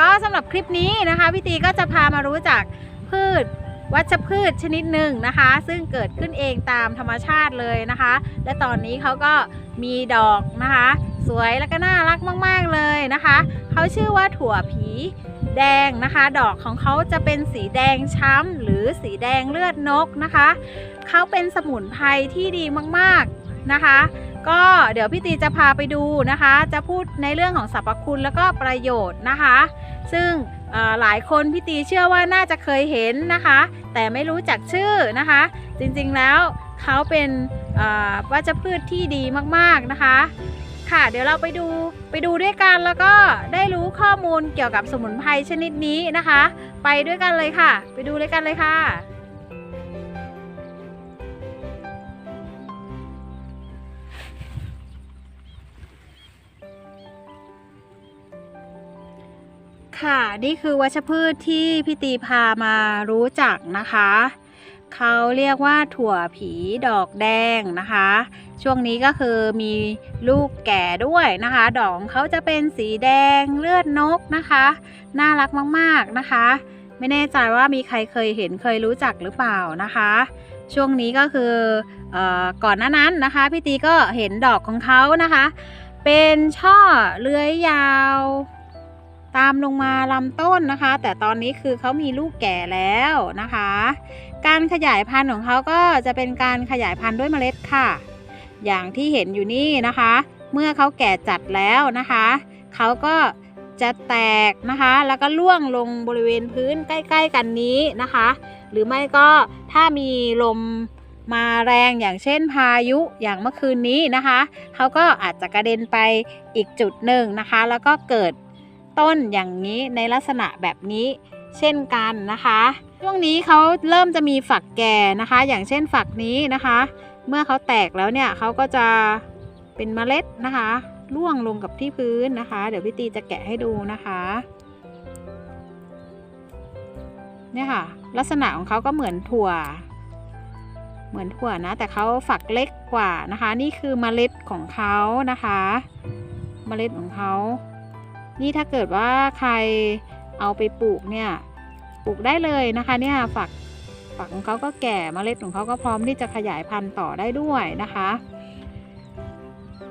ก็สำหรับคลิปนี้นะคะพี่ตีก็จะพามารู้จักพืชวัชพืชชนิดหนึ่งนะคะ ซึ่งเกิดขึ้นเองตามธรรมชาติเลยนะคะ และตอนนี้เขาก็มีดอกนะคะ สวยแล้วก็น่ารักมาก ๆ เลยนะคะเขาชื่อว่าถั่วผีแดงนะคะ ดอกของเขาจะเป็นสีแดงช้ำหรือสีแดงเลือดนกนะคะเขาเป็นสมุนไพรที่ดีมากๆนะคะ ก็เดี๋ยวพี่ตีจะพาไปดูนะคะ จะพูดในเรื่องของสรรพคุณแล้วก็ประโยชน์นะคะ ซึ่งหลายคนพี่ตีเชื่อว่าน่าจะเคยเห็นนะคะ แต่ไม่รู้จักชื่อนะคะ จริงๆแล้วเขาเป็นเอ่อวัชพืชที่ดีมากๆนะคะ ค่ะเดี๋ยวเราไปดูไปดูด้วยกันแล้วก็ได้รู้ข้อมูลเกี่ยวกับสมุนไพรชนิดนี้นะคะ ไปด้วยกันเลยค่ะ ไปดูด้วยกันเลยค่ะ ค่ะ นี่คือวัชพืชที่พี่ตีพามารู้จักนะคะ เขาเรียกว่าถั่วผีดอกแดงนะคะ ช่วงนี้ก็คือมีลูกแก่ด้วยนะคะ ดอกเขาจะเป็นสีแดงเลือดนกนะคะ น่ารักมากๆนะคะ ไม่แน่ใจว่ามีใครเคยเห็นเคยรู้จักหรือเปล่านะคะ ช่วงนี้ก็คือออก่อนหน้านั้นนะคะพี่ตีก็เห็นดอกของเขานะคะ เป็นช่อเลื้อยยาว ตามลงมาลำต้นนะคะ แต่ตอนนี้คือเขามีลูกแก่แล้วนะคะ การขยายพันธุ์ของเขาก็จะเป็นการขยายพันธุ์ด้วยเมล็ดค่ะ อย่างที่เห็นอยู่นี่นะคะ เมื่อเขาแก่จัดแล้วนะคะเขาก็จะแตกนะคะ แล้วก็ล่วงลงบริเวณพื้นใกล้ ๆ กันนี้นะคะ หรือไม่ก็ถ้ามีลมมาแรงอย่างเช่นพายุอย่างเมื่อคืนนี้นะคะ เขาก็อาจจะกระเด็นไปอีกจุดหนึ่งนะคะ แล้วก็เกิด ต้นอย่างนี้ในลักษณะแบบนี้เช่นกันนะคะ ช่วงนี้เขาเริ่มจะมีฝักแก่นะคะ อย่างเช่นฝักนี้นะคะ เมื่อเขาแตกแล้วเนี่ยเขาก็จะเป็นเมล็ดนะคะร่วงลงกับที่พื้นนะคะ เดี๋ยวพี่ตีจะแกะให้ดูนะคะเนี่ยค่ะ ลักษณะของเขาก็เหมือนถั่ว เหมือนถั่วนะ แต่เขาฝักเล็กกว่านะคะ นี่คือเมล็ดของเขานะคะ เมล็ดของเขา นี่ถ้าเกิดว่าใครเอาไปปลูกเนี่ยปลูกได้เลยนะคะเนี่ยฝักฝักของเขาก็แก่เมล็ดของเขาก็พร้อมที่จะขยายพันธุ์ต่อได้ด้วยนะคะ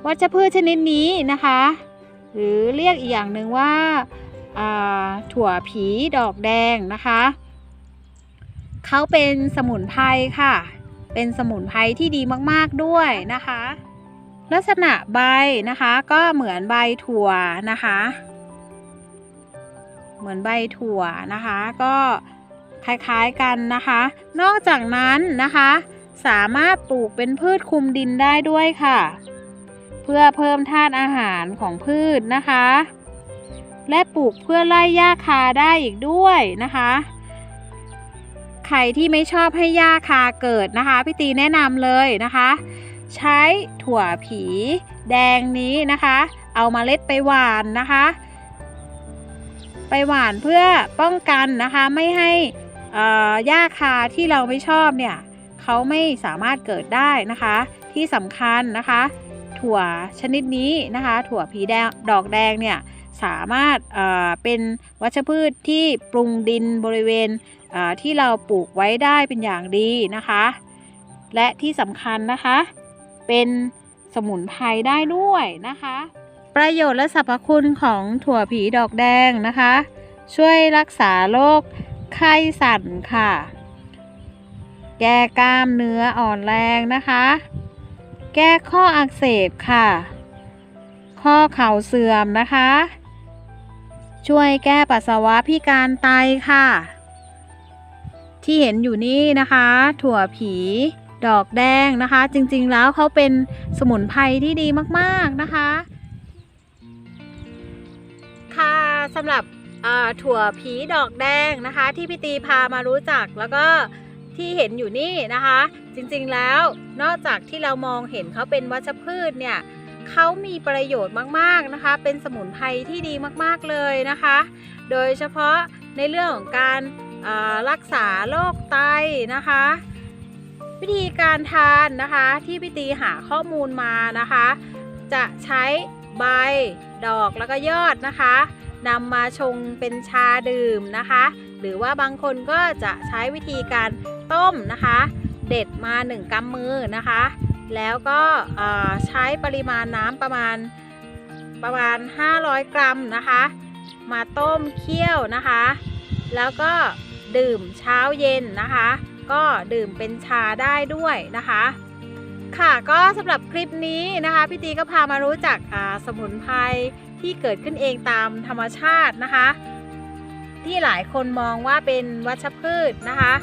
วัชพืชชนิดนี้นะคะ หรือเรียกอีกอย่างหนึ่งว่าอ่าถั่วผีดอกแดงนะคะเขาเป็นสมุนไพรค่ะ เป็นสมุนไพรที่ดีมากๆด้วยนะคะ ลักษณะใบนะคะก็เหมือนใบถั่วนะคะ เหมือนใบถั่วนะคะ ก็คล้ายๆกันนะคะ นอกจากนั้นนะคะ สามารถปลูกเป็นพืชคุมดินได้ด้วยค่ะ เพื่อเพิ่มธาตุอาหารของพืชนะคะ และปลูกเพื่อไล่หญ้าคาได้อีกด้วยนะคะ ใครที่ไม่ชอบให้หญ้าคาเกิดนะคะพี่ตีแนะนำเลยนะคะ ใช้ถั่วผีแดงนี้นะคะ เอามาเล็ดไปหวานนะคะ ไปหว่านเพื่อป้องกันนะคะไม่ให้เอ่อหญ้าคาที่เราไม่ชอบเนี่ยเขาไม่สามารถเกิดได้นะคะ ที่สำคัญนะคะ ถั่วชนิดนี้นะคะ ถั่วผีแดงดอกแดงเนี่ยสามารถเป็นวัชพืชที่ปรุงดินบริเวณที่เราปลูกไว้ได้เป็นอย่างดีนะคะ และที่สำคัญนะคะ เป็นสมุนไพรได้ด้วยนะคะ ประโยชน์และสรรพคุณของถั่วผีดอกแดงนะคะ ช่วยรักษาโรคไข้สั่นค่ะ แก้กล้ามเนื้ออ่อนแรงนะคะ แก้ข้ออักเสบค่ะ ข้อเข่าเสื่อมนะคะ ช่วยแก้ปัสสาวะพิการไตค่ะ ที่เห็นอยู่นี่นะคะ ถั่วผีดอกแดงนะคะ จริงๆแล้วเขาเป็นสมุนไพรที่ดีมากๆนะคะ ค่ะสำหรับถั่วผีดอกแดงนะคะ ที่พี่ตีพามารู้จักแล้วก็ที่เห็นอยู่นี่นะคะ จริงๆแล้วนอกจากที่เรามองเห็นเขาเป็นวัชพืชเนี่ยเขามีประโยชน์มากๆนะคะ เป็นสมุนไพรที่ดีมากๆเลยนะคะ โดยเฉพาะในเรื่องของการรักษาโรคไตนะคะ วิธีการทานนะคะที่พี่ตีหาข้อมูลมานะคะ จะใช้ใบ ดอกแล้วก็ยอดนะคะนำมาชงเป็นชาดื่มนะคะ หรือว่าบางคนก็จะใช้วิธีการต้มนะคะ เด็ดมา 1กำมือนะคะ แล้วก็ใช้ปริมาณน้ำประมาณประมาณ 500 กรัมนะคะ มาต้มเคี่ยวนะคะ แล้วก็ดื่มเช้าเย็นนะคะ ก็ดื่มเป็นชาได้ด้วยนะคะ ค่ะก็สำหรับคลิปนี้นะคะพี่ตีก็พามารู้จักสมุนไพรที่เกิดขึ้นเองตามธรรมชาตินะคะ ที่หลายคนมองว่าเป็นวัชพืชนะคะ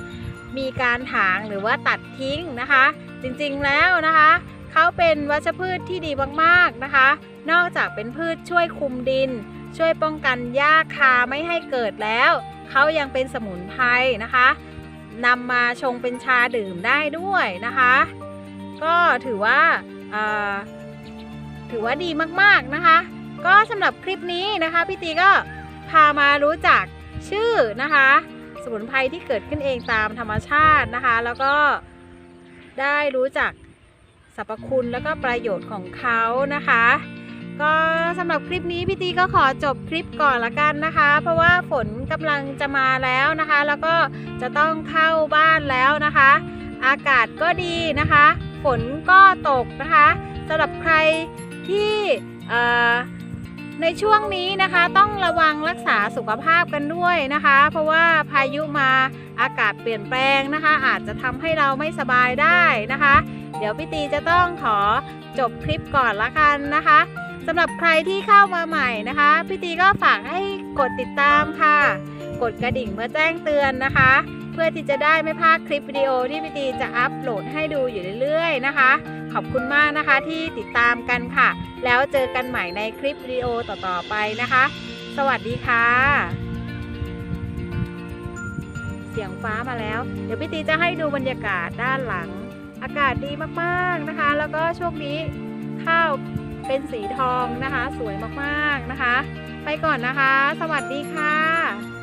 มีการถางหรือว่าตัดทิ้งนะคะ จริงๆแล้วนะคะเขาเป็นวัชพืชที่ดีมากๆนะคะ นอกจากเป็นพืชช่วยคุมดิน ช่วยป้องกันหญ้าคาไม่ให้เกิดแล้วเขายังเป็นสมุนไพรนะคะนำมาชงเป็นชาดื่มได้ด้วยนะคะ ก็ถือว่าถือว่าดีมากๆนะคะ ก็สำหรับคลิปนี้นะคะพี่ตีก็พามารู้จักชื่อนะคะ สมุนไพรที่เกิดขึ้นเองตามธรรมชาตินะคะ แล้วก็ได้รู้จักสรรพคุณแล้วก็ประโยชน์ของเขานะคะ ก็สำหรับคลิปนี้พี่ตีก็ขอจบคลิปก่อนละกันนะคะ เพราะว่าฝนกำลังจะมาแล้วนะคะ แล้วก็จะต้องเข้าบ้านแล้วนะคะ อากาศก็ดีนะคะ ฝนก็ตกนะคะสำหรับใครที่ในช่วงนี้นะคะต้องระวังรักษาสุขภาพกันด้วยนะคะ เพราะว่าพายุมาอากาศเปลี่ยนแปลงนะคะ อาจจะทำให้เราไม่สบายได้นะคะ เดี๋ยวพี่ตีจะต้องขอจบคลิปก่อนละกันนะคะสำหรับใครที่เข้ามาใหม่นะคะพี่ตีก็ฝากให้กดติดตามค่ะ กดกระดิ่งเพื่อแจ้งเตือนนะคะ เพื่อที่จะได้ไม่พลาดคลิปวิดีโอที่พี่ตีจะอัปโหลดให้ดูอยู่เรื่อยๆนะคะ ขอบคุณมากนะคะที่ติดตามกันค่ะ แล้วเจอกันใหม่ในคลิปวิดีโอต่อๆไปนะคะ สวัสดีค่ะ เสียงฟ้ามาแล้ว เดี๋ยวพี่ตีจะให้ดูบรรยากาศด้านหลัง อากาศดีมากๆนะคะ แล้วก็ช่วงนี้ข้าวเป็นสีทองนะคะ สวยมากๆนะคะ ไปก่อนนะคะ สวัสดีค่ะ